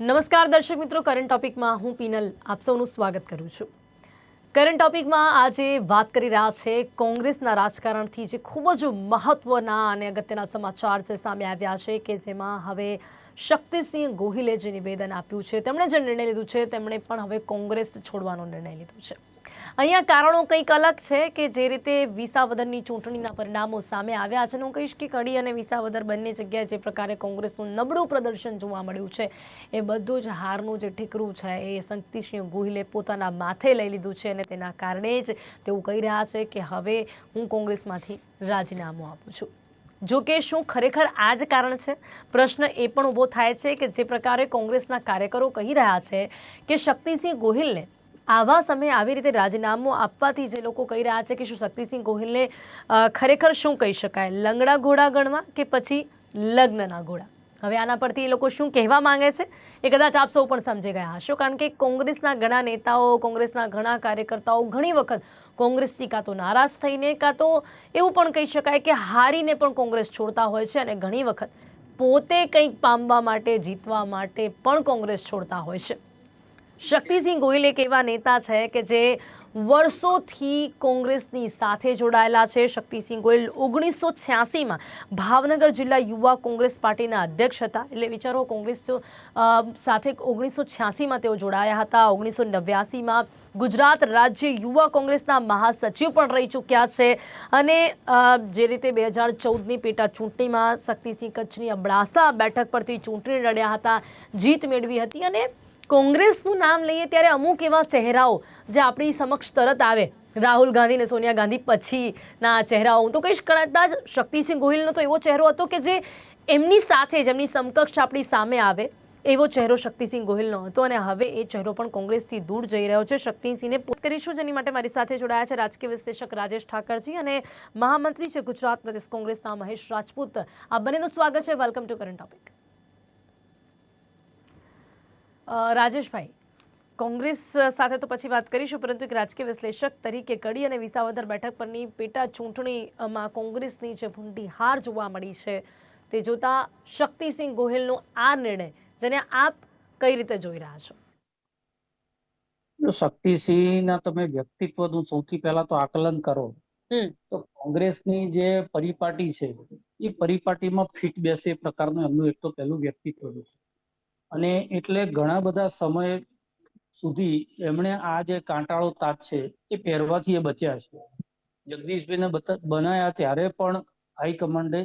નમસ્કાર દર્શક મિત્રો કરંટ ટોપિકમાં હું પીનલ આપ સૌનું સ્વાગત કરું છું. કરંટ ટોપિકમાં આજે વાત કરી રહ્યા છે કોંગ્રેસના રાજકારણથી, જે ખૂબ જ મહત્વના અને અગત્યના સમાચાર છે સામે આવ્યા છે કે જેમાં હવે શક્તિસિંહ ગોહિલે જે નિવેદન આપ્યું છે, તેમણે જે નિર્ણય લીધું છે, તેમણે પણ હવે કોંગ્રેસ છોડવાનો નિર્ણય લીધો છે. અહીંયા કારણો કંઈક અલગ છે કે જે રીતે વિસાવદરની ચૂંટણીના પરિણામો સામે આવ્યા છે હું કહીશ કે કડી અને વિસાવદર બંને જગ્યાએ જે પ્રકારે કોંગ્રેસનું નબળું પ્રદર્શન જોવા મળ્યું છે, એ બધું જ હારનું જે ઠીકરું છે, એ શક્તિસિંહ ગોહિલે પોતાના માથે લઈ લીધું છે અને તેના કારણે જ તેઓ કહી રહ્યા છે કે હવે હું કોંગ્રેસમાંથી રાજીનામું આપું છું. જો કે શું ખરેખર આ જ કારણ છે? પ્રશ્ન એ પણ ઊભો થાય છે કે જે પ્રકારે કોંગ્રેસના કાર્યકરો કહી રહ્યા છે કે શક્તિસિંહ ગોહિલને આવા સમયે આવી રીતે રાજીનામું આપવાથી જે લોકો કહી રહ્યા છે કે શું શક્તિસિંહ ગોહિલને ખરેખર શું કહી શકાય? લંગડા ઘોડા ગણવા કે પછી લગ્નના ઘોડા? હવે આના પરથી એ લોકો શું કહેવા માંગે છે? એ કદાચ આપ સૌ પણ સમજી ગયા હશો, કારણ કે કોંગ્રેસના ઘણા નેતાઓ, કોંગ્રેસના ઘણા કાર્યકર્તાઓ ઘણી વખત કોંગ્રેસથી કાં તો નારાજ થઈને, કાં તો એવું પણ કહી શકાય કે હારીને પણ કોંગ્રેસ છોડતા હોય છે અને ઘણી વખત પોતે કંઈક પામવા માટે, જીતવા માટે પણ કોંગ્રેસ છોડતા હોય છે. શક્તિસિંહ ગોહિલ એક એવા નેતા છે કે જે વર્ષોથી કોંગ્રેસની સાથે જોડાયેલા છે. શક્તિસિંહ ગોહિલ ઓગણીસો છ્યાસીમાં ભાવનગર જિલ્લા યુવા કોંગ્રેસ પાર્ટીના અધ્યક્ષ હતા. એટલે વિચારો, કોંગ્રેસ સાથે ઓગણીસો છ્યાસીમાં તેઓ જોડાયા હતા. ઓગણીસો નવ્યાસીમાં ગુજરાત રાજ્ય યુવા કોંગ્રેસના મહાસચિવ પણ રહી ચૂક્યા છે અને જે રીતે બે હજાર ચૌદની પેટા ચૂંટણીમાં શક્તિસિંહ કચ્છની અબડાસા બેઠક પરથી ચૂંટણી લડ્યા હતા, જીત મેળવી હતી અને કોંગ્રેસનું નામ લઈએ ત્યારે અમુક એવા ચહેરાઓ જે આપણી સમક્ષ તરત આવે. રાહુલ ગાંધી અને સોનિયા ગાંધી પછીના ચહેરાઓ. હું તો કહીશ, કદાચ શક્તિસિંહ ગોહિલનો તો એવો ચહેરો હતો કે જે એમની સાથે જેમની સમકક્ષ આપણી સામે આવે એવો ચહેરો શક્તિસિંહ ગોહિલનો હતો અને હવે એ ચહેરો પણ કોંગ્રેસથી દૂર જઈ રહ્યો છે. શક્તિસિંહને પોત કરીશું જેની માટે મારી સાથે જોડાયા છે રાજકીય વિશ્લેષક રાજેશ ઠાકરજી અને મહામંત્રી છે ગુજરાત પ્રદેશ કોંગ્રેસના મહેશ રાજપૂત. આ બંનેનું સ્વાગત છે. Welcome to current topic. Rajeshbhai Congress સાથે તો પછી વાત કરીશું પરંતુ એક રાજકીય વિશ્લેષક તરીકે કડી અને વિસાવદર બેઠક પરની પેટા ચૂંટણીમાં કોંગ્રેસની જે ભૂંડી હાર જોવા મળી છે તે જોતા શક્તિસિંહ ગોહિલનો આ નિર્ણય જેને આપ કઈ રીતે જોઈ રહ્યા છો? શક્તિસિંહના તમે વ્યક્તિત્વનું સૌથી પહેલા તો આકલન કરો તો કોંગ્રેસની જે પરિપાટી છે એ પરિપાટીમાં ફિટ બેસે એ પ્રકારનું એમનું એક તો પહેલું વ્યક્તિત્વ છે. અને એટલે ઘણા બધા સમય સુધી એમણે આ જે કાંટાળો તાત છે એ પહેરવાથી એ બચ્યા છે. જગદીશભાઈને બનાયા ત્યારે પણ હાઈકમાન્ડે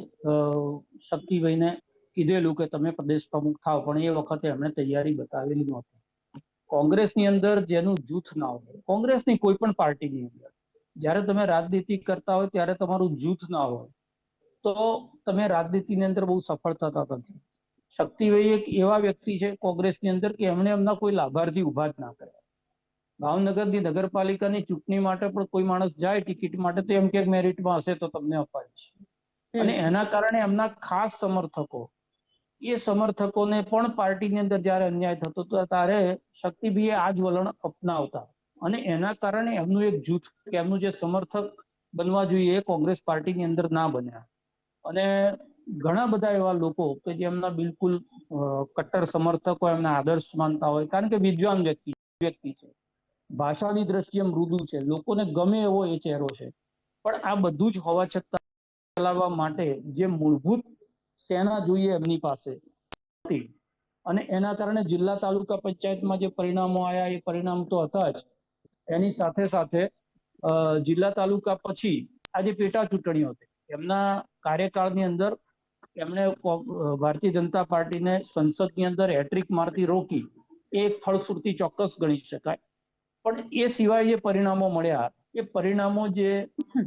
શક્તિભાઈને કીધેલું કે તમે પ્રદેશ પ્રમુખ થાવ, પણ એ વખતે એમણે તૈયારી બતાવેલી નહોતી. કોંગ્રેસની અંદર જેનું જૂથ ના હોય, કોંગ્રેસની કોઈ પણ પાર્ટીની અંદર, જ્યારે તમે રાજનીતિ કરતા હોય ત્યારે તમારું જૂથ ના હોય, તો તમે રાજનીતિની અંદર બહુ સફળ થતા નથી. શક્તિભાઈ એક એવા વ્યક્તિ છે કોંગ્રેસની અંદર કે એમણે એમના કોઈ લાભાર્થી ઊભા જ ના કર્યા. ભાવનગરની નગરપાલિકાની ચૂંટણી માટે પણ કોઈ માણસ જાય ટિકિટ માટે તો એમ કે મેરિટમાં હશે તો તમને અપાવીશ અને એના કારણે એમના ખાસ સમર્થકો એ સમર્થકોને પણ પાર્ટીની અંદર જ્યારે અન્યાય થતો હતો ત્યારે શક્તિભાઈએ આ જ વલણ અપનાવતા. અને એના કારણે એમનું એક જૂથ કે એમનું જે સમર્થક બનવા જોઈએ એ કોંગ્રેસ પાર્ટીની અંદર ના બન્યા. અને ઘણા બધા એવા લોકો કે જે એમના બિલકુલ કટ્ટર સમર્થકો, એમના આદર્શ માનતા હોય. કારણ કે વિદ્વાન વ્યક્તિ વ્યક્તિ છે. ભાષાની દ્રષ્ટિએ મૃદુ છે. લોકોને ગમે એવો એ ચહેરો છે. પણ આ બધું જ હોવા છતાં ચલાવવા માટે જે મૂળભૂત સેના જોઈએ એમની પાસે અને એના કારણે જિલ્લા તાલુકા પંચાયતમાં જે પરિણામો આવ્યા એ પરિણામ તો હતા જ. એની સાથે સાથે જિલ્લા તાલુકા પછી આ જે પેટા ચૂંટણીઓ હતી, એમના કાર્યકાળની અંદર એમણે ભારતીય જનતા પાર્ટીને સંસદની અંદર હેટ્રિક મારતી રોકી એ એક ફળશ્રુતિ ચોક્કસ ગણી શકાય. પણ એ સિવાય જે પરિણામો મળ્યા, એ પરિણામો જે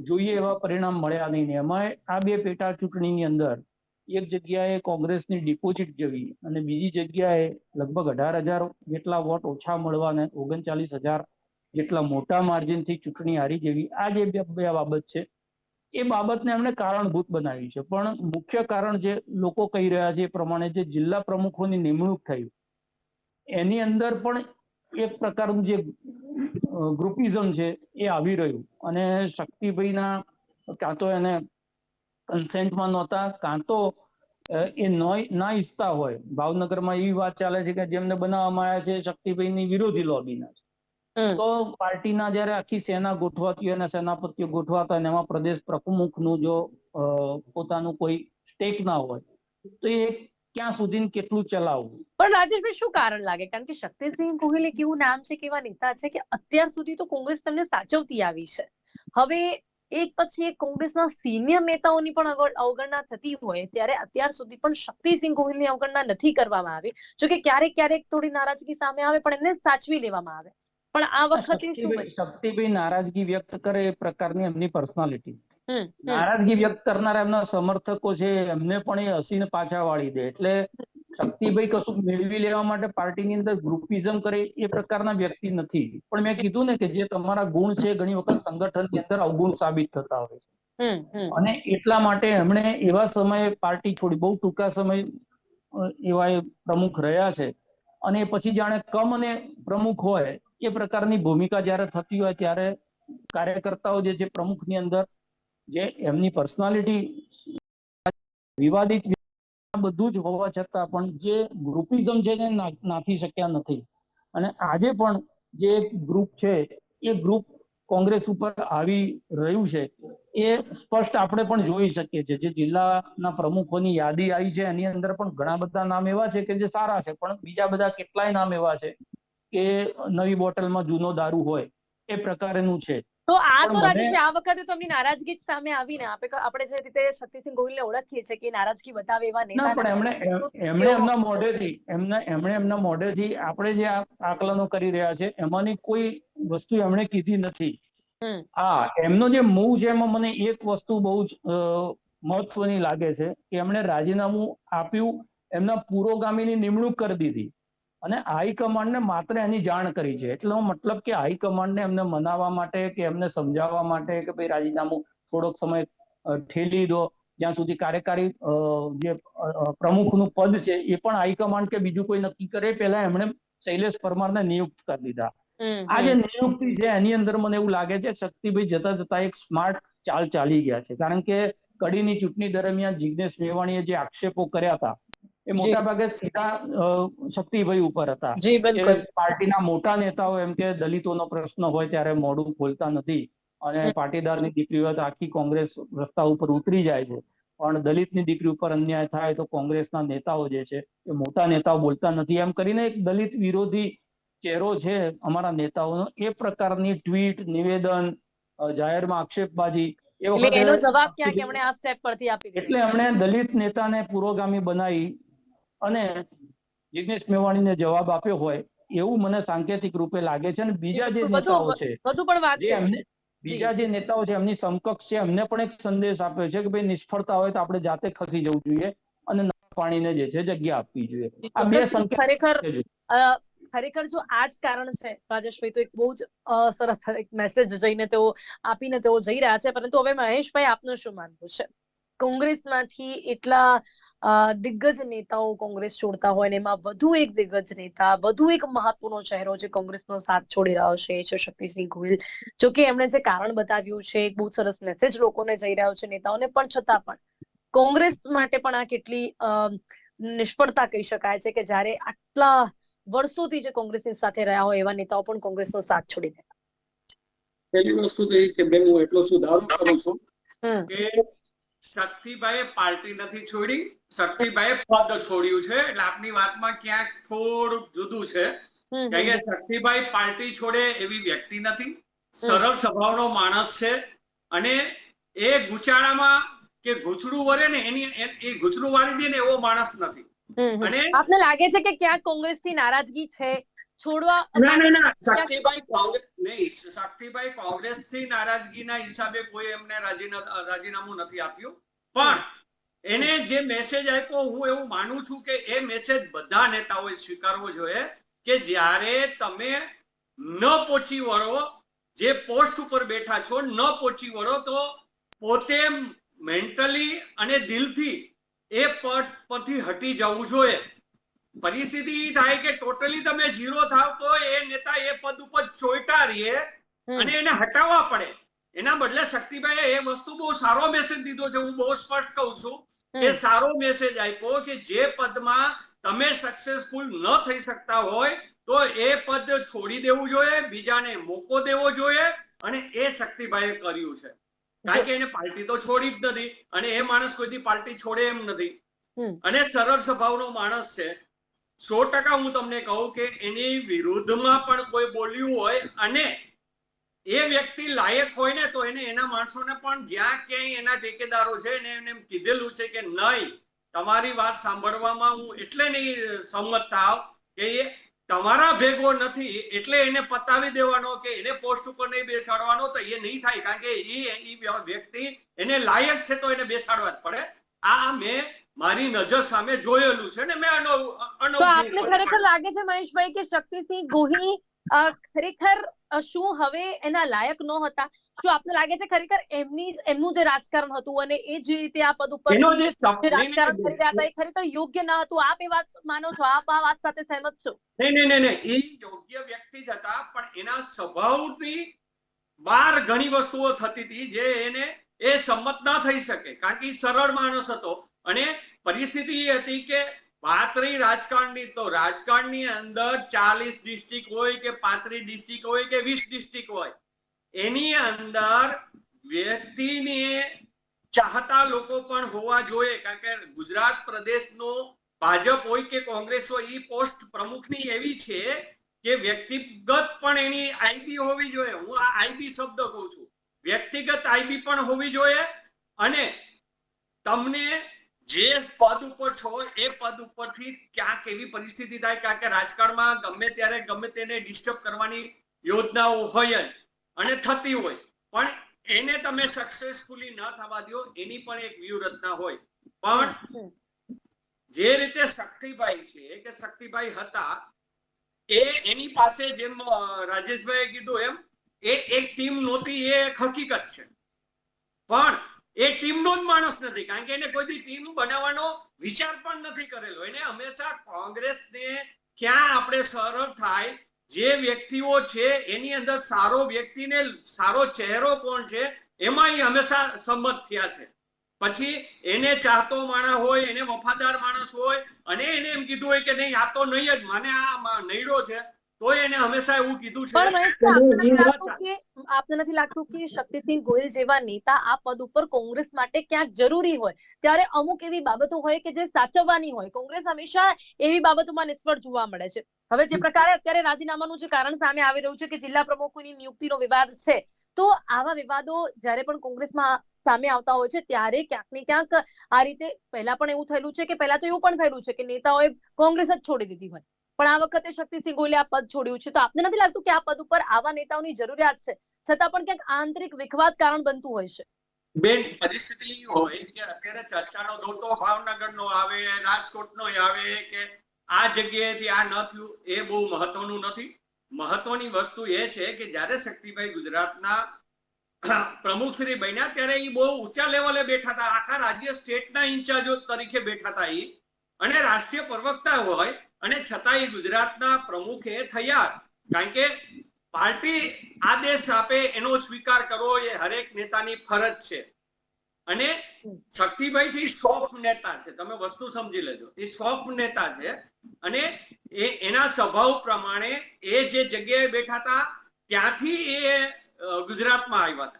જોઈએ એવા પરિણામ મળ્યા નહીં એમાં આ બે પેટા ચૂંટણીની અંદર એક જગ્યાએ કોંગ્રેસની ડિપોઝિટ જવી અને બીજી જગ્યાએ લગભગ અઢાર હજાર જેટલા વોટ ઓછા મળવા અને ઓગણચાલીસ હજાર જેટલા મોટા માર્જિનથી ચૂંટણી હારી જેવી આ જે બે બાબત છે એ બાબતને એમણે કારણભૂત બનાવી છે. પણ મુખ્ય કારણ જે લોકો કહી રહ્યા છે એ પ્રમાણે જે જિલ્લા પ્રમુખોની નિમણૂક થઈ, એની અંદર પણ એક પ્રકારનું જે ગ્રુપિઝમ છે એ આવી રહ્યું. અને શક્તિભાઈના કાં તો એને કન્સેન્ટમાં નહોતા કાં તો એ ના ઈચ્છતા હોય. ભાવનગરમાં એવી વાત ચાલે છે કે જેમને બનાવવામાં આવ્યા છે શક્તિભાઈની વિરોધી લોબીના છે. તો પાર્ટીના જયારે આખી સેના ગોઠવાતી અને સેનાપતિઓ ગોઠવાતા અને એમાં પ્રદેશ પ્રમુખનું જો પોતાનું કોઈ સ્ટેક ના હોય તો એ ક્યાં સુધી કેટલું ચલાવવું? પણ રાજેશભાઈ શું કારણ લાગે? કારણ કે શક્તિસિંહ ગોહિલ એક એવું નામ છે કે એવા નેતા છે કે અત્યાર સુધી તો કોંગ્રેસ તમને સાચવતી આવી છે. હવે એક પછી એક કોંગ્રેસના સિનિયર નેતાઓની પણ અવગણના થતી હોય ત્યારે અત્યાર સુધી પણ શક્તિસિંહ ગોહિલની અવગણના નથી કરવામાં આવી. જો કે ક્યારેક ક્યારેક થોડી નારાજગી સામે આવે પણ એમને સાચવી લેવામાં આવે. પણ આ વખતે શું શક્તિભાઈ નારાજગી વ્યક્ત કરે એ પ્રકારની એમની પર્સનાલિટી. નારાજગી વ્યક્ત કરનારા એમના સમર્થકો છે એમને પણ એ હસીને પાછા વાળી દે. એટલે શક્તિભાઈ કશું મેળવી લેવા માટે પાર્ટીની અંદર ગ્રુપિઝમ કરે એ પ્રકારના વ્યક્તિ નથી. પણ મેં કીધું ને કે જે તમારા ગુણ છે ઘણી વખત સંગઠનની અંદર અવગુણ સાબિત થતા હોય છે. અને એટલા માટે એમણે એવા સમયે પાર્ટી છોડી બહુ ટૂંકા સમય એવા એ પ્રમુખ રહ્યા છે. અને પછી જાણે કમ અને પ્રમુખ હોય એ પ્રકારની ભૂમિકા જ્યારે થતી હોય ત્યારે કાર્યકર્તાઓ જે છે પ્રમુખની અંદર જે એમની પર્સનાલિટી વિવાદિત બધું જ હોવા છતાં પણ જે ગ્રુપિઝમ છે એને નાથી શક્યા નથી. અને આજે પણ જે ગ્રુપ છે, એ ગ્રુપ કોંગ્રેસ ઉપર આવી રહ્યું છે, એ સ્પષ્ટ આપણે પણ જોઈ શકીએ છીએ. જે જિલ્લાના પ્રમુખોની યાદી આવી છે, એની અંદર પણ ઘણા બધા નામ એવા છે કે જે સારા છે, પણ બીજા બધા કેટલાય નામ એવા છે કે નવી બોટલમાં જૂનો દારૂ હોય એ પ્રકારનું છે. તો આ તો રાજેશભાઈ આ વખતે તો એમની નારાજગી સામે આવીને આપણે જે રીતે શક્તિસિંહ ગોહિલને ઓળખીએ છીએ કે નારાજગી બતાવે એવા નેતા પણ એમણે એમણે એમના મોઢેથી એમના એમણે એમના મોઢેથી આપણે જે આ આકલનો કરી રહ્યા છે એમાંની કોઈ વસ્તુ એમણે કીધી નથી. હા એમનો જે મૂવ છે એમાં મને એક વસ્તુ બહુ જ મહત્વની લાગે છે કે એમણે રાજીનામું આપ્યું એમના પુરોગામીની નિમણૂક કરી દીધી. અને હાઈકમાન્ડને માત્ર એની જાણ કરી છે. એટલો મતલબ કે હાઈકમાન્ડને એમને મનાવવા માટે કે એમને સમજાવવા માટે કે ભાઈ રાજીનામું થોડોક સમય ઠેલી દો જ્યાં સુધી કાર્યકારી જે પ્રમુખનું પદ છે એ પણ હાઈકમાન્ડ કે બીજું કોઈ નક્કી કરે પહેલા એમણે શૈલેષ પરમારને નિયુક્ત કરી દીધા. આ જે નિયુક્તિ છે એની અંદર મને એવું લાગે છે શક્તિભાઈ જતા જતા એક સ્માર્ટ ચાલ ચાલી ગયા છે. કારણ કે કડીની ચૂંટણી દરમિયાન જિજ્ઞેશ મેવાણીએ જે આક્ષેપો કર્યા હતા એ મોટા ભાગે સીધા શક્તિભાઈ ઉપર હતા. પાર્ટીના મોટા નેતાઓ એમ કે દલિતોનો પ્રશ્ન હોય ત્યારે મોડું ખોલતા નથી. અને પાટીદારની દીકરી હોય તો આખી કોંગ્રેસ રસ્તા ઉપર ઉતરી જાય છે. પણ દલિતની દીકરી ઉપર અન્યાય થાય તો કોંગ્રેસના નેતાઓ જે છે એ મોટા નેતાઓ બોલતા નથી. એમ કરીને એક દલિત વિરોધી ચહેરો છે અમારા નેતાઓનો. એ પ્રકારની ટ્વીટ નિવેદન જાહેરમાં આક્ષેપબાજી એ વખતે એનો જવાબ ક્યાંક એમણે આ સ્ટેપ પરથી આપી એટલે એમણે દલિત નેતાને પુરોગામી બનાવી. અને જિગ્નેશ મેવાણીને જવાબ આપ્યો હોય એવું મને સાંકેતિક રૂપે લાગે છે અને બીજા જે નેતાઓ છે જે એમને બીજા જે નેતાઓ છે એમની સમકક્ષ છે એમને પણ એક સંદેશ આપ્યો છે કે ભાઈ નિષ્ફળતા હોય તો આપણે જાતે ખસી જવું જોઈએ અને પાણીને જે છે જગ્યા આપવી જોઈએ. આ બે સંકેત ખરેખર ખરેખર જો આ જ કારણ છે રાજેશભાઈ તો એક બહુ જ સરસ એક મેસેજ જઈને તેઓ આપીને તેઓ જઈ રહ્યા છે પરંતુ હવે મહેશભાઈ આપનું શું માનવું છે? કોંગ્રેસમાંથી એટલા દિગ્ગજ નેતાઓ કોંગ્રેસ છોડતા હોય અને એમાં વધુ એક દિગ્ગજ નેતા વધુ એક મહત્વનો ચહેરો જે કોંગ્રેસનો સાથ છોડી રહ્યો છે એ છે શક્તિસિંહ ગોહિલ. જો કે એમણે જે કારણ બતાવ્યું છે એક બહુ સરસ મેસેજ લોકોને જઈ રહ્યો છે નેતાઓને પણ છતાં પણ કોંગ્રેસ માટે પણ આ કેટલી નિષ્ફળતા કહી શકાય છે કે જ્યારે આટલા વર્ષોથી જે કોંગ્રેસની સાથે રહ્યા હોય એવા નેતાઓ પણ કોંગ્રેસનો સાથ છોડી દેતા પહેલી વસ્તુ તો એ કે બેન હું એટલો શું દાવો કરું છું કે શક્તિભાઈએ પાર્ટી નથી છોડી શક્તિભાઈએ પદ છોડ્યું છે. એટલે આપની વાતમાં ક્યાંક થોડુંક જુદું છે. કે શક્તિભાઈ પાર્ટી છોડે એવી વ્યક્તિ નથી. સરળ સ્વભાવનો માણસ છે. અને એ ગુચાળામાં કે ગુચડું વરે ને એની એ- ગુચડું વાળી દે ને એવો માણસ નથી. અને આપને લાગે છે કે ક્યાંક કોંગ્રેસથી નારાજગી છે? છોડવા ના ના ના શક્તિભાઈ કોંગ્રેસ નહીં શક્તિભાઈ કોંગ્રેસથી નારાજગીના હિસાબે કોઈ એમને રાજીનામું નથી આપ્યું. પણ એને જે મેસેજ આપ્યો હું એવું માનું છું કે એ મેસેજ બધા નેતાઓએ સ્વીકારવો જોઈએ કે જ્યારે તમે ન પહોંચી વળો જે પોસ્ટ ઉપર બેઠા છો ન પહોંચી વળો તો પોતે મેન્ટલી અને દિલથી એ પદ પરથી હટી જવું જોઈએ. પરિસ્થિતિ ઈ થાય કે ટોટલી તમે ઝીરો થાવ તો એ નેતા એ પદ ઉપર ચોઈટા રહીએ અને એને હટાવવા પડે. એના બદલે શક્તિભાઈ એ વસ્તુ બહુ સારો મેસેજ દીધો છે હું બહુ સ્પષ્ટ કહું છું કે સારો મેસેજ આપ્યો કે જે પદમાં તમે સક્સેસફુલ ન થઈ શકતા હોય તો એ પદ છોડી દેવું જોઈએ બીજાને મોકો દેવો જોઈએ અને એ શક્તિભાઈએ કર્યું છે. કારણ કે એને પાર્ટી તો છોડી જ નથી અને એ માણસ કોઈથી પાર્ટી છોડે એમ નથી. અને સરળ સ્વભાવનો માણસ છે. સો ટકા હું તમને કહું કે એની વિરુદ્ધમાં પણ કોઈ બોલ્યું હોય અને એ વ્યક્તિ લાયક હોય ને તો એને એના માણસોને પણ જ્યાં ક્યાંય એના ટેકેદારો છે એને એને એમ કીધેલું છે કે નહીં, તમારી વાત સાંભળવામાં હું એટલે નહીં સંમત થાવ કે એ તમારા ભેગો નથી એટલે એને પતાવી દેવાનો કે એને પોસ્ટ ઉપર નહીં બેસાડવાનો તો એ નહીં થાય કારણ કે એ વ્યક્તિ એને લાયક છે તો એને બેસાડવા જ પડે. આ મેં મારી નજર સામે જોયેલું છે ને મેં અનવ તો આપને ખરેખર લાગે છે મહેશભાઈ કે શક્તિસિંહ ગોહિલ ખરેખર શું હવે એના લાયક ન હતા? શું આપને લાગે છે ખરેખર એમની એમનું જે રાજકારણ હતું અને એ જે રીતે આ પદ ઉપર રાજકારણ કરી રહ્યા હતા એ ખરેખર યોગ્ય ન હતું. આપ એ વાત માનો છો? આપ આ વાત સાથે સહેમત છો? નહીં નહીં નહીં એ યોગ્ય વ્યક્તિ જ હતા પણ એના સ્વભાવથી બાર ઘણી વસ્તુઓ થતી હતી જે એને એ સંમત ના થઈ શકે. કારણ કે સરળ માણસ હતો. અને પરિસ્થિતિ એ હતી કે વાત રાજકારણની તો રાજકારણની અંદર ચાલીસ ડિસ્ટ્રિક્ટ હોય કે પાંત્રીસ ડિસ્ટ્રિક્ટ હોય કે વીસ ડિસ્ટ્રિક્ટ હોય, એની અંદર વ્યક્તિને ચાહતા લોકો પણ હોવા જોઈએ, કારણ કે ગુજરાત પ્રદેશનો ભાજપ હોય કે કોંગ્રેસ હોય એ પોસ્ટ પ્રમુખની એવી છે કે વ્યક્તિગત પણ એની આઈબી હોવી જોઈએ. હું આ આઈબી શબ્દ કહું છું. વ્યક્તિગત આઈબી પણ હોવી જોઈએ અને તમને જે પદ ઉપર છો, એ પદ ઉપરથી ક્યાંક એવી પરિસ્થિતિ થાય કારણ કે રાજકારણમાં ગમે ત્યારે ગમે તેને ડિસ્ટર્બ કરવાની યોજનાઓ હોય જ અને થતી હોય. પણ એને તમે સક્સેસફુલી ન થવા દો, એની પણ એક વ્યૂહરચના હોય. પણ જે રીતે શક્તિભાઈ છે, કે શક્તિભાઈ હતા, એ એની પાસે જેમ રાજેશભાઈ રાજેશભાઈએ કીધું એમ, એ એક ટીમ નહોતી, એ એક હકીકત છે. પણ એ ટીમનો જ માણસ નથી, કારણ કે એને કોઈ બી ટીમ બનાવવાનો વિચાર પણ નથી કરેલો. એને હંમેશા કોંગ્રેસને ક્યાં આપણે સરળ થાય, જે વ્યક્તિઓ છે, એની અંદર સારો વ્યક્તિને સારો ચહેરો કોણ છે, એમાં એ હંમેશા સંમત થયા છે. પછી એને ચાહતો માણસ હોય, એને વફાદાર માણસ હોય, અને એને એમ કીધું હોય કે નહીં, આ તો નહીં જ, મને આ નૈડો છે. તોય એને હંમેશા એવું કીધું છે. પણ આપને નથી લાગતું કે આપને નથી લાગતું કે શક્તિસિંહ ગોહિલ જેવા નેતા આ પદ ઉપર કોંગ્રેસ માટે ક્યાંક જરૂરી હોય? ત્યારે અમુક એવી બાબતો હોય કે જે સાચવવાની હોય. કોંગ્રેસ હંમેશા એવી બાબતોમાં નિષ્ફળ જોવા મળે છે. હવે જે પ્રકારે અત્યારે રાજીનામાનું જે કારણ સામે આવી રહ્યું છે કે જિલ્લા પ્રમુખોની નિયુક્તિનો વિવાદ છે તો આવા વિવાદો જ્યારે પણ કોંગ્રેસમાં સામે આવતા હોય છે ત્યારે ક્યાંક ને ક્યાંક આ રીતે પહેલા પણ એવું થયેલું છે કે પહેલા તો એવું પણ થયેલું છે કે નેતાઓએ કોંગ્રેસ જ છોડી દીધી હોય. પણ આ વખતે શક્તિસિંહ ગોહિલે આ પદ છોડ્યું છે. તો આપને નથી લાગતું કે આ પદ ઉપર આવા નેતાઓની જરૂરિયાત છે? છતાં પણ ક્યાંક આંતરિક વિખવાદ કારણ બનતું હોય છે. બેન, પરિસ્થિતિ હોય કે અત્યારે ચર્ચાનો દોર તો ભાવનગરનો આવે, રાજકોટનો આવે કે આ જગ્યાએથી આ ન થયું, એ બહુ મહત્વનું નથી. મહત્વની વસ્તુ એ છે કે જ્યારે શક્તિભાઈ ગુજરાતના પ્રમુખ શ્રી બન્યા ત્યારે એ બહુ ઊંચા લેવલે બેઠા હતા. આખા રાજ્ય સ્ટેટના ઇન્ચાર્જો તરીકે બેઠા હતા એ અને રાષ્ટ્રીય પ્રવક્તા હોય અને છતાંય ગુજરાતના પ્રમુખે થયા. કારણ કે પાર્ટી આદેશ આપે એનો સ્વીકાર કરવો એ હરેક નેતાની ફરજ છે. અને શક્તિભાઈ છે સોફ્ટ નેતા છે. તમે વસ્તુ સમજી લેજો. એ સોફ્ટ નેતા છે. અને એ એના સ્વભાવ પ્રમાણે એ જે જગ્યાએ બેઠા હતા ત્યાંથી એ ગુજરાતમાં આવ્યા હતા.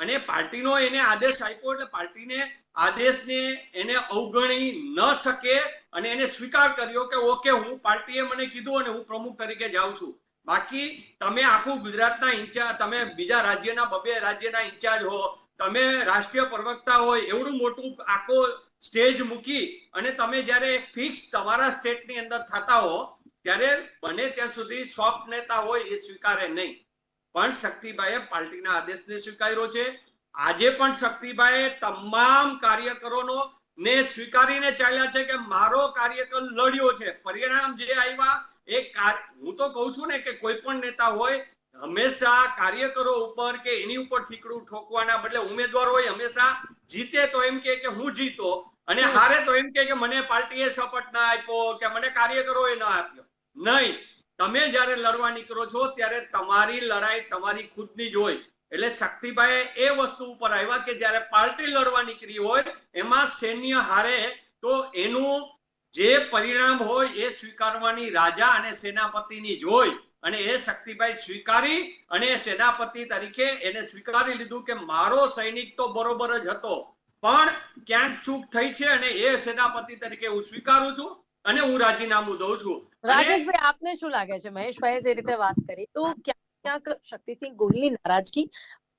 અને પાર્ટીનો એને આદેશ આપ્યો એટલે પાર્ટીને આદેશને એને અવગણી ન શકે અને એને સ્વીકાર કર્યો કે ઓકે, હું પાર્ટીએ મને કીધું અને હું પ્રમુખ તરીકે જાઉં છું. બાકી તમે આખું ગુજરાતના ઇન્ચાર્જ તમે બીજા રાજ્યના બબે રાજ્યના ઇન્ચાર્જ હો, તમે રાષ્ટ્રીય પ્રવક્તા હોય, એવડું મોટું આખો સ્ટેજ મૂકી અને તમે જ્યારે ફિક્સ તમારા સ્ટેટની અંદર થતા હો, ત્યારે બને ત્યાં સુધી સોફ્ટ નેતા હોય એ સ્વીકારે નહીં. પણ શક્તિભાઈએ પાર્ટીના આદેશને સ્વીકાર્યો છે. આજે પણ શક્તિભાઈએ તમામ કાર્યકરોનો ને સ્વીકારીને ચાલ્યા છે કે મારો કાર્યકર લડ્યો છે. પરિણામ જે આવ્યા એ હું તો કહું છું ને કે કોઈ પણ નેતા હોય હંમેશા કાર્યકરો ઉપર કે એની ઉપર ઠીકડું ઠોકવાના બદલે ઉમેદવાર હોય હંમેશા જીતે તો એમ કે હું જીતો. અને. હારે તો એમ કે કે મને પાર્ટીએ સપોર્ટ ના આપ્યો કે મને કાર્યકરોએ ના આપ્યો. નહીં. તમે જ્યારે લડવા નીકળો છો, ત્યારે તમારી લડાઈ તમારી ખુદની જ હોય. એટલે શક્તિભાઈ એ વસ્તુ ઉપર આવ્યા કે જ્યારે પાર્ટી લડવા નીકળી હોય, એમાં સૈન્ય હારે, તો એનું જે પરિણામ હોય એ સ્વીકારવાની રાજા અને સેનાપતિની જ હોય. અને એ શક્તિભાઈ સ્વીકારી અને સેનાપતિ તરીકે એને સ્વીકારી લીધું કે મારો સૈનિક તો બરોબર જ હતો. પણ ક્યાંક ચૂક થઈ છે અને એ સેનાપતિ તરીકે હું સ્વીકારું છું અને હું રાજીનામું દઉં છું. રાજેશભાઈ, આપને શું લાગે છે? મહેશભાઈ જે રીતે વાત કરી, તો ક્યાંક ક્યાંક શક્તિસિંહ ગોહિલની નારાજગી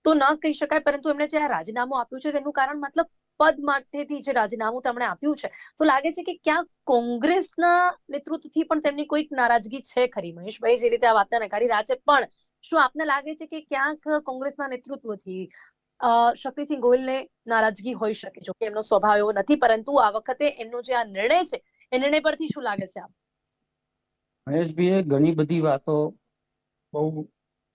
તો ન કહી શકાય, પરંતુ એમણે જે આ રાજીનામું આપ્યું છે, તેનું કારણ મતલબ પદ માટેથી જે રાજીનામું તેમણે આપ્યું છે, તો લાગે છે કે ક્યાંક કોંગ્રેસના નેતૃત્વથી પણ તેમની કોઈક નારાજગી છે ખરી? મહેશભાઈ જે રીતે આ વાતને નકારી રહ્યા છે, પણ શું આપને લાગે છે કે ક્યાંક કોંગ્રેસના નેતૃત્વથી શક્તિસિંહ ગોહિલને નારાજગી હોઈ શકે? જો કે એમનો સ્વભાવ એવો નથી, પરંતુ આ વખતે એમનો જે આ નિર્ણય છે, એ નિર્ણય પરથી શું લાગે છે આપ મહેશભાઈએ ઘણી બધી વાતો બહુ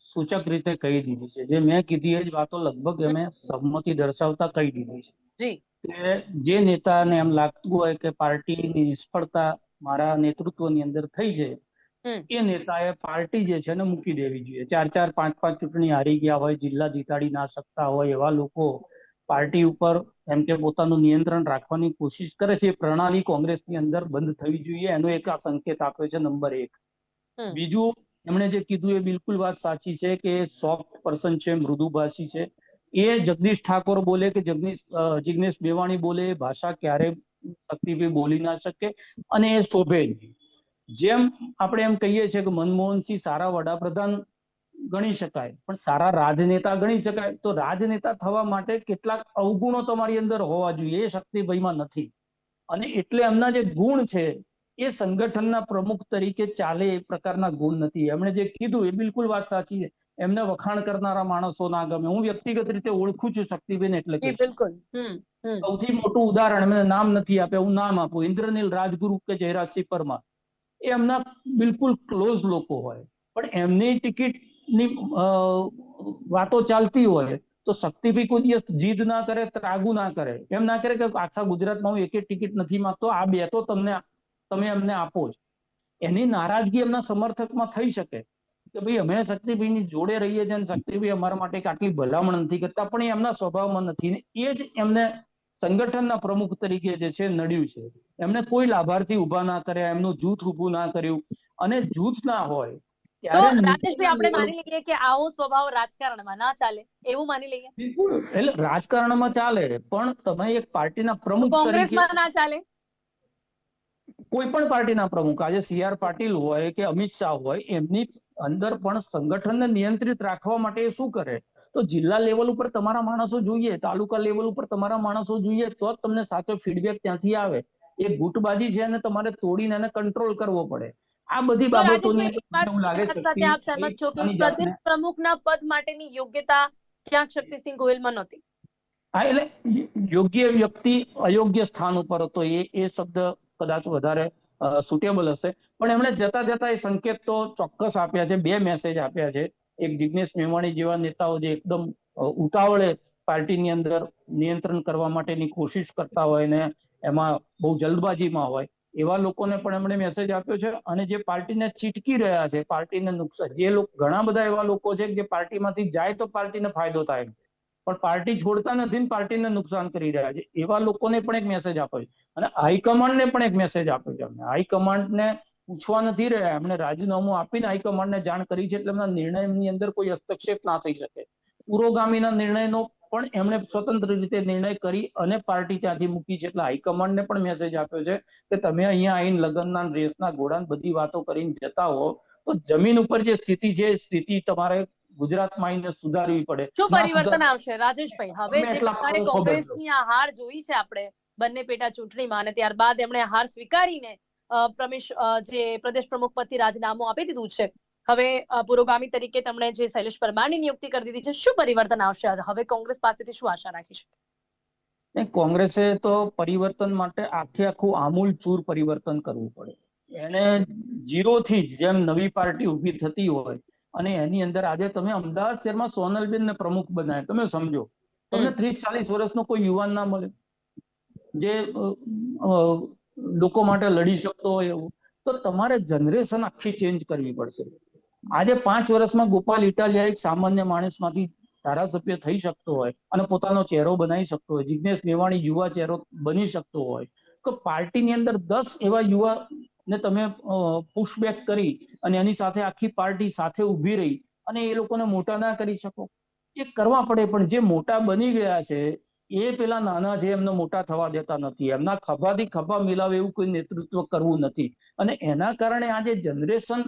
સૂચક રીતે કહી દીધી છે. જે મેં કીધી એ જ વાતો લગભગ એમે સંમતિ દર્શાવતા કહી દીધી છે. કે જે નેતાને એમ લાગતું હોય કે પાર્ટીની નિષ્ફળતા મારા નેતૃત્વની અંદર થઈ છે. એ નેતાએ પાર્ટી જે છે ને મૂકી દેવી જોઈએ. ચાર ચાર પાંચ પાંચ ચૂંટણી હારી ગયા હોય જિલ્લા જીતાડી ના શકતા હોય એવા લોકો પાર્ટી ઉપર એમ કે પોતાનું નિયંત્રણ રાખવાની કોશિશ કરે છે. એ પ્રણાલી કોંગ્રેસની અંદર બંધ થવી જોઈએ. એનો એક આ સંકેત આપ્યો છે નંબર એક. બીજું એમણે જે કીધું એ બિલકુલ વાત સાચી છે કે સોફ્ટ પર્સન છે મૃદુભાષી છે. એ જગદીશ ઠાકોર બોલે કે જગદીશ જિગ્નેશ મેવાણી બોલે એ ભાષા ક્યારે શક્તિભાઈ બોલી ના શકે અને એ શોભે જેમ આપણે એમ કહીએ છીએ કે મનમોહનસિંહ સારા વડાપ્રધાન ગણી શકાય. પણ સારા રાજનેતા ગણી શકાય. તો રાજનેતા થવા માટે કેટલાક અવગુણો તમારી અંદર હોવા જોઈએ. એ શક્તિભાઈમાં નથી. અને એટલે એમના જે ગુણ છે એ સંગઠનના પ્રમુખ તરીકે ચાલે એ પ્રકારના ગુણ નથી. એમણે જે કીધું એ બિલકુલ વાત સાચી છે. એમને વખાણ કરનારા માણસો ના ગમે. હું વ્યક્તિગત રીતે ઓળખું છું શક્તિબેન એટલે કે બિલકુલ. સૌથી મોટું ઉદાહરણ એમને નામ નથી આપ્યા. હું નામ આપું. ઇન્દ્રનીલ રાજગુરુ કે જયરાજસિંહ પરમાર એ એમના બિલકુલ ક્લોઝ લોકો હોય. પણ એમની ટિકિટની અ, વાતો ચાલતી હોય તો શક્તિભાઈ કોઈ દિવસ જીદ ના કરે ત્રાગુ ના કરે. એમ ના કરે કે આખા ગુજરાતમાં હું એક ટિકિટ નથી માંગતો. આ બે તો તમને તમે એમને આપો જ. એની નારાજગી એમના સમર્થકમાં થઈ શકે. કે ભાઈ અમે શક્તિભાઈની જોડે રહીએ છીએ અને શક્તિભાઈ અમારા માટે આટલી ભલામણ નથી કરતા પણ એ એમના સ્વભાવમાં નથી ને એ જ એમને સંગઠનના પ્રમુખ તરીકે જે છે નડ્યું છે. એમને કોઈ લાભાર્થી ઊભા ના કર્યા એમનું જૂથ ઊભું ના કર્યું. અને જૂથ ના હોય તો રાજેશભાઈ આપણે માની લઈએ કે આવો સ્વભાવ રાજકારણમાં ના ચાલે એવું માની લઈએ? બિલકુલ એટલે રાજકારણમાં ચાલે પણ તમે એક પાર્ટીના પ્રમુખ કોંગ્રેસમાં ના ચાલે? કોઈ પણ પાર્ટીના પ્રમુખ આજે સીઆર પાટીલ હોય કે અમિત શાહ હોય એમની અંદર પણ સંગઠનને નિયંત્રિત રાખવા માટે એ શું કરે? તો જિલ્લા લેવલ ઉપર તમારા માણસો જોઈએ તાલુકા લેવલ ઉપર તમારા માણસો જોઈએ તો જ તમને સાચો ફીડબેક ત્યાંથી આવે. એ ગુટબાજી છે અને તમારે તોડીને એને કંટ્રોલ કરવો પડે. આ બધી બાબતોને એવું લાગે છે આપ સહમત છો કે પ્રદેશ પ્રમુખના પદ માટેની યોગ્યતા ક્યાંક શક્તિસિંહ ગોહિલમાં નહોતી? હા એટલે યોગ્ય વ્યક્તિ અયોગ્ય સ્થાન ઉપર હતો એ એ શબ્દ કદાચ વધારે સુટેબલ હશે. પણ એમણે જતા જતા એ સંકેત તો ચોક્કસ આપ્યા છે બે મેસેજ આપ્યા છે. એક જિગ્નેશ મેવાણી જેવા નેતાઓ જે એકદમ ઉતાવળે પાર્ટીની અંદર નિયંત્રણ કરવા માટેની કોશિશ કરતા હોય ને એમાં બહુ જલ્દબાજીમાં હોય એવા લોકોને પણ એમણે મેસેજ આપ્યો છે અને જે પાર્ટીને ચીટકી રહ્યા છે, પાર્ટીને નુકસાન, જે લોકો, ઘણા બધા એવા લોકો છે જે પાર્ટીમાંથી જાય તો પાર્ટીને ફાયદો થાય. પણ પાર્ટી છોડતા નથી ને પાર્ટીને નુકસાન કરી રહ્યા છે. એવા લોકોને પણ એક મેસેજ આપ્યો છે. અને હાઈકમાન્ડને પણ એક મેસેજ આપ્યો છે અમને હાઈકમાન્ડને પૂછવા નથી રહ્યા. એમણે રાજીનામું આપીને હાઈકમાન્ડને જાણ કરી છે એટલે એમના નિર્ણયની અંદર કોઈ હસ્તક્ષેપ ના થઈ શકે. પુરોગામીના નિર્ણયનો પણ એમણે સ્વતંત્ર રીતે નિર્ણય કરી અને પાર્ટી ત્યાંથી મૂકી છે. એટલે હાઈકમાન્ડને પણ મેસેજ આપ્યો છે કે તમે અહીંયા આવીને લગ્નના રેસના ઘોડા બધી વાતો કરીને જતા હો. તો જમીન ઉપર જે સ્થિતિ છે સ્થિતિ તમારે ગુજરાતમાં આવીને સુધારવી પડે. શું પરિવર્તન આવશે રાજેશભાઈ હવે જે પ્રકારે કોંગ્રેસની આ હાર જોઈ છે આપણે બંને પેટા ચૂંટણીમાં અને ત્યારબાદ એમણે હાર સ્વીકારીને પ્રમેશ જે પ્રદેશ પ્રમુખ પદથી રાજીનામું આપી દીધું છે. હવે પુરોગામી તરીકે તેમણે જે શૈલેષ પરમારની નિયુક્તિ કરી દીધી છે શું પરિવર્તન આવશે? હવે કોંગ્રેસ પાસેથી શું આશા રાખી છે કોંગ્રેસે તો પરિવર્તન માટે આખે આખું આમૂલ ચૂર પરિવર્તન કરવું પડે. એને ઝીરોથી જ જેમ નવી પાર્ટી ઊભી થતી હોય અને એની અંદર આજે તમે અમદાવાદ શહેરમાં સોનલબેનને પ્રમુખ બનાવે તમે સમજો. તમને ત્રીસ ચાલીસ વર્ષનો કોઈ યુવાન ના મળે. જે લોકો માટે લડી શકતો હોય એવું. તો તમારે જનરેશન આખી ચેન્જ કરવી પડશે. આજે પાંચ વર્ષમાં ગોપાલ ઇટાલિયા એક સામાન્ય માણસમાંથી ધારાસભ્ય થઈ શકતો હોય અને પોતાનો ચહેરો બનાવી શકતો હોય જિજ્ઞેશ મેવાણી યુવા ચહેરો બની શકતો હોય. તો પાર્ટીની અંદર દસ એવા યુવા ને તમે પુશબેક કરી અને એની સાથે આખી પાર્ટી સાથે ઊભી રહી અને એ લોકોને મોટા ના કરી શકો. એ કરવા પડે, પણ જે મોટા બની ગયા છે, એ પેલા નાના છે, એમને મોટા થવા દેતા નથી. એમના ખભાથી ખભા મિલાવે એવું કોઈ નેતૃત્વ કરવું નથી. અને એના કારણે આજે જનરેશન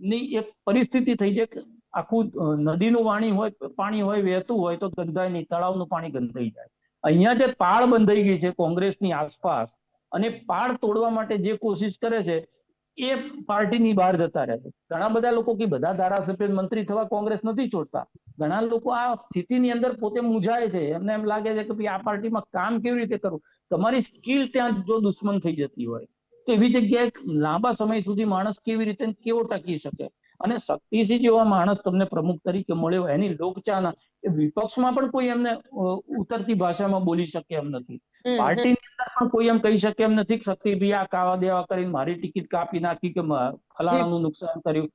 ની એક પરિસ્થિતિ થઈ છે કે આખું નદીનું વાણી હોય, પાણી હોય, વહેતું હોય તો ગંધાય નહીં, તળાવનું પાણી ગંધાઈ જાય. અહીંયા જે પાળ બંધાઈ ગઈ છે કોંગ્રેસની આસપાસ અને પાળ તોડવા માટે જે કોશિશ કરે છે, એ પાર્ટીની બહાર જતા રહે છે. ઘણા બધા લોકો કે બધા ધારાસભ્ય મંત્રી થવા કોંગ્રેસ નથી છોડતા. ઘણા લોકો આ સ્થિતિની અંદર પોતે મૂંઝાય છે. એમને એમ લાગે છે કે ભાઈ આ પાર્ટીમાં કામ કેવી રીતે કરવું? તમારી સ્કિલ ત્યાં જો દુશ્મન થઈ જતી હોય તો એવી જગ્યાએ લાંબા સમય સુધી માણસ કેવી રીતે કેવો ટકી શકે? અને શક્તિસિંહ જેવા માણસ તમને પ્રમુખ તરીકે મળ્યો એની લોકચાના એ વિપક્ષમાં પણ કોઈ એમને ઉતરતી ભાષામાં બોલી શકે એમ નથી. પાર્ટીની અંદર પણ કોઈ એમ કહી શકે એમ નથી કે શક્તિભાઈ આ કાવા દેવા કરીને મારી ટિકિટ કાપી નાખી કે ફલાણાનું નુકસાન કર્યું.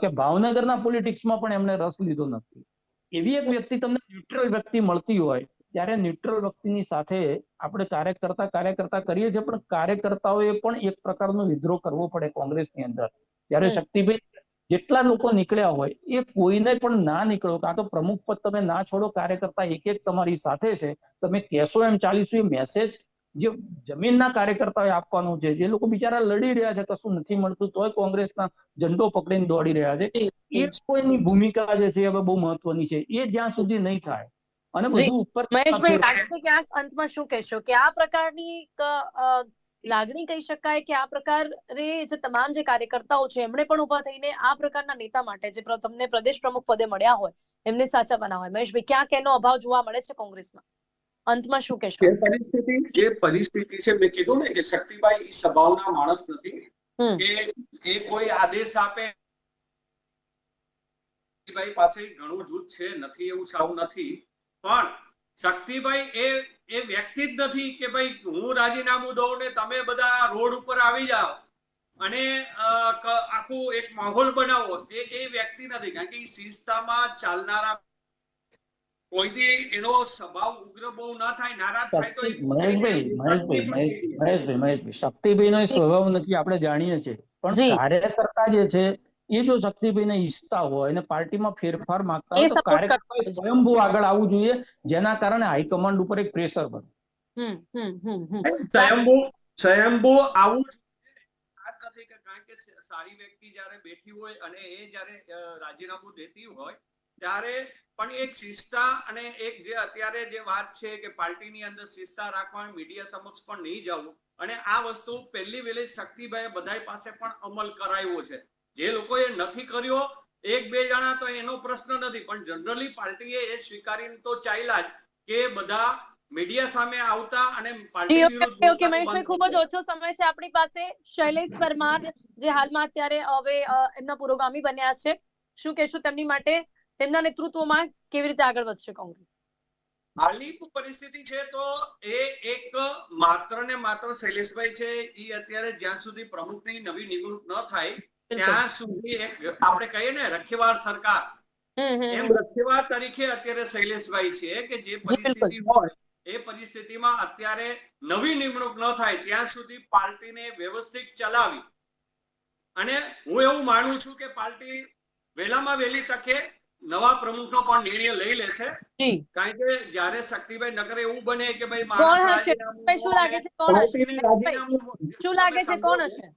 કે ભાવનગરના પોલિટિક્સમાં પણ એમને રસ લીધો નથી. એવી એક વ્યક્તિ તમને ન્યુટ્રલ વ્યક્તિ મળતી હોય ત્યારે ન્યુટ્રલ વ્યક્તિની સાથે આપણે કાર્યકર્તા કાર્યકર્તા કરીએ છીએ પણ કાર્યકર્તાઓએ પણ એક પ્રકારનો વિદ્રોહ કરવો પડે કોંગ્રેસની અંદર. ત્યારે શક્તિભાઈ જેટલા લોકો નીકળ્યા હોય એ કોઈને પણ ના નીકળો કાં તો પ્રમુખ પદ તમે ના છોડો કાર્યકર્તા એક એક તમારી સાથે છે તમે કહેશો એમ ચાલીશું એ મેસેજ જે જમીનના કાર્યકર્તાઓએ આપવાનું છે જે લોકો બિચારા લડી રહ્યા છે કશું નથી મળતું તોય કોંગ્રેસના ઝંડો પકડીને દોડી રહ્યા છે. એ કોઈની ભૂમિકા જે છે એ હવે બહુ મહત્વની છે. એ જ્યાં સુધી નહીં થાય અને બધું ઉપર મહેશભાઈ લાગે છે કે આ અંતમાં શું કહેશો? કે આ પ્રકારની એક, લાગણી કહી શકાય કે આ પ્રકારે જે તમામ જે કાર્યકર્તાઓ છે એમણે પણ ઊભા થઈને આ પ્રકારના નેતા માટે જે પ્ર- તમને પ્રદેશ પ્રમુખ પદે મળ્યા હોય એમને સાચા બનાવવા હોય. મહેશભાઈ ક્યાંક એનો અભાવ જોવા મળે છે કોંગ્રેસમાં? અંતમાં શું કહેશો? જે પરિસ્થિતિ જે પરિસ્થિતિ છે મેં કીધું ને કે શક્તિભાઈ ઈ સ્વભાવના માણસ નથી. કે એ કોઈ આદેશ આપે શક્તિભાઈ પાસે ઘણું જૂથ છે નથી એવું સાવ નથી. પણ શક્તિભાઈ એ એ વ્યક્તિ જ નથી કે ભાઈ હું રાજીનામું દઉં ને તમે બધા રોડ ઉપર આવી જાઓ અને આખું એક માહોલ બનાવો. એ એ વ્યક્તિ નથી. કારણ કે શિસ્તામાં ચાલનારા કોઈથી એનો સ્વભાવ ઉગ્ર બહુ ના થાય નારાજ થાય તો મહેશભાઈ મહેશભાઈ મહેશ- મહેશભાઈ મહેશભાઈ શક્તિભાઈ નો સ્વભાવ નથી આપણે જાણીએ છીએ. પણ કાર્યકર્તા જે છે એ જો શક્તિભાઈને ઈચ્છતા હોય અને પાર્ટીમાં ફેરફાર માંગતા હોય તો કાર્યકર્તાએ સ્વયંભૂ આગળ આવવું જોઈએ જેના કારણે હાઈકમાન્ડ ઉપર એક પ્રેશર બને સ્વયંભૂ સ્વયંભૂ આવું જ આ જ નથી કે કારણ કે સારી વ્યક્તિ જ્યારે બેઠી હોય અને એ જ્યારે રાજીનામું દેતી હોય ત્યારે પણ એક શિસ્તા અને એક જે અત્યારે જે વાત છે કે પાર્ટીની અંદર શિસ્તા રાખવાની મીડિયા સમક્ષ પણ નહીં જવું. અને આ વસ્તુ પહેલી વેલી શક્તિભાઈ બધાય પાસે પણ અમલ કરાયો છે. જે લોકોએ નથી કર્યો એક બે જણા તો એનો પ્રશ્ન નથી પણ જનરલી પાર્ટીએ એ સ્વીકારીને તો ચાલ્યા જ કે બધા મીડિયા સામે આવતા અને પાર્ટી ઓકે, વિરુદ્ધ ઓકે, ઓકે, મહેશભાઈ ખૂબ જ ઓછો સમય છે આપણી પાસે. શૈલેષ પરમાર જે હાલમાં અત્યારે હવે એમના પુરોગામી બન્યા છે. શું કહેશું તેમની માટે? તેમના નેતૃત્વમાં કેવી રીતે આગળ વધશે કોંગ્રેસ? હાલની પરિસ્થિતિ છે તો એ એક માત્ર ને માત્ર શૈલેષભાઈ છે. એ અત્યારે જ્યાં સુધી પ્રમુખની નવી નિમણૂક ન થાય. ત્યાં સુધી આપણે કહીએ ને રખેવાર સરકાર. એમ હમ. રખેવાર તરીકે અત્યારે શૈલેષભાઈ છે કે જે પરિસ્થિતિ હોય એ પરિસ્થિતિમાં અત્યારે નવી નિમણૂક ન થાય ત્યાં સુધી પાર્ટીને વ્યવસ્થિત ચલાવી. અને હું એવું માનું છું કે પાર્ટી વહેલામાં વહેલી તકે નવા પ્રમુખનો પણ નિર્ણય લઈ લેશે. કારણ કે જ્યારે શક્તિભાઈ નગર એવું બને કે ભાઈ શું લાગે છે? કોણ હશે? શું લાગે છે? કોણ હશે?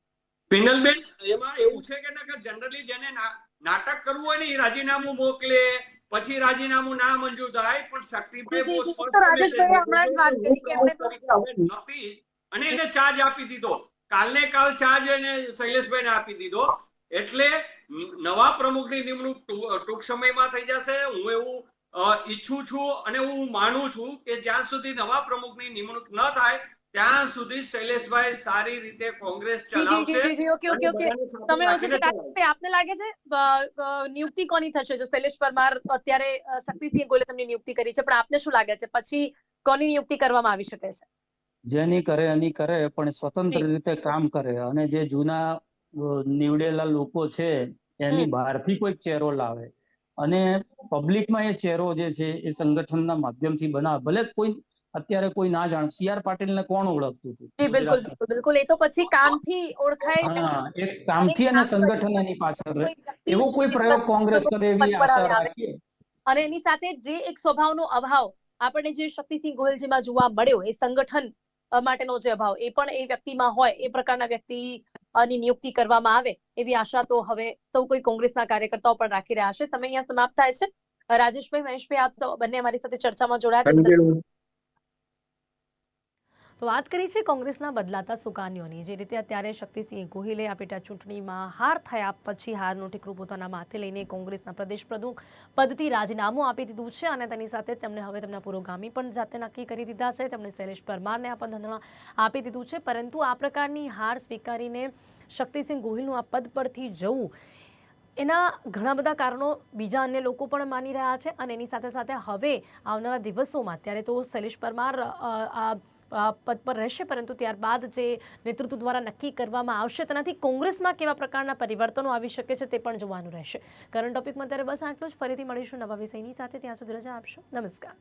પિનલબેન એમાં એવું છે કે નકર જનરલી જેને નાટક કરવું હોય ને એ રાજીનામું મોકલે પછી રાજીનામું ના મંજૂર થાય પણ શક્તિભાઈ તો હમણાં જ વાત કરી કે એમને તો- નથી અને એને ચાર્જ આપી દીધો. કાલને કાલ ચાર્જ એને શૈલેષભાઈને આપી દીધો. એટલે નવા પ્રમુખની નિમણૂક ટૂંક સમયમાં થઈ જશે. હું એવું ઈચ્છું છું અને હું માનું છું કે જ્યાં સુધી નવા પ્રમુખની નિમણૂક ન થાય ત્યાં સુધી શૈલેષભાઈ સારી રીતે કોંગ્રેસ ચલાવશે ઓકે ઓકે ઓકે. તમે ઓછો. રાજેશભાઈ, આપને લાગે છે? નિયુક્તિ કોની થશે? જો શૈલેષ પરમાર અત્યારે શક્તિસિંહ ગોલે તમને નિયુક્તિ કરી છે પણ આપને શું લાગે છે? પછી કોની નિયુક્તિ કરવામાં આવી શકે છે? જેની કરે એની કરે પણ સ્વતંત્ર રીતે કામ કરે અને જે જૂના નીવડેલા લોકો છે એની. બહારથી કોઈક ચહેરો લાવે. અને પબ્લિકમાં એ ચહેરો જે છે એ સંગઠનના માધ્યમથી બનાવે. ભલે કોઈ અત્યારે કોઈ ના જાણ. સી આર પાટીલને કોણ ઓળખતું હતું? બિલકુલ બિલકુલ. બિલકુલ એ તો પછી કામથી ઓળખાય હા એક કામથી અને સંગઠન એની પાછળ રહે. એવો કોઈ પ્રયોગ કોંગ્રેસ કરે એવી આશા રાખીએ? અને એની સાથે જે એક સ્વભાવનો અભાવ આપણને જે શક્તિસિંહ ગોહિલજીમાં જોવા મળ્યો એ સંગઠન માટેનો જે અભાવ એ પણ એ વ્યક્તિમાં હોય એ પ્રકારના વ્યક્તિ ની નિયુક્તિ કરવામાં આવે એવી આશા તો હવે સૌ કોઈ કોંગ્રેસના કાર્યકર્તાઓ પણ રાખી રહ્યા છે. સમય અહીંયા સમાપ્ત થાય છે. રાજેશભાઈ મહેશભાઈ આપ બંને અમારી સાથે ચર્ચામાં જોડાયા. તે વાત કરી છે કોંગ્રેસના બદલાતા સુકાનીઓની. જે રીતે અત્યારે શક્તિસિંહ ગોહિલે આ પેટા ચૂંટણીમાં હાર થયા પછી હારનું ઠીકરું પોતાના માથે લઈને કોંગ્રેસના પ્રદેશ પ્રમુખ પદથી રાજીનામું આપી દીધું છે અને તેની સાથે તેમણે હવે તેમના પુરોગામી પણ જાતે નક્કી કરી દીધા છે. તેમણે શૈલેષ પરમારને આ પદ આપી દીધું છે. પરંતુ આ પ્રકારની હાર સ્વીકારીને શક્તિસિંહ ગોહિલનું આ પદ પરથી જવું, એના ઘણા બધા કારણો બીજા અન્ય લોકો પણ માની રહ્યા છે અને એની સાથે સાથે હવે આવનારા દિવસોમાં, ત્યારે તો શૈલેષ પરમાર આ પદ પર રહેશે, પરંતુ ત્યારબાદ જે નેતૃત્વ દ્વારા નક્કી કરવામાં આવશે, તેનાથી કોંગ્રેસમાં કેવા પ્રકારના પરિવર્તનો આવી શકે છે તે પણ જોવાનું રહેશે. કરંટ ટોપિકમાં ત્યારે બસ આટલું જ. ફરીથી મળીશું નવા વિષયની સાથે. ત્યાં સુધી રજા આપશો. નમસ્કાર.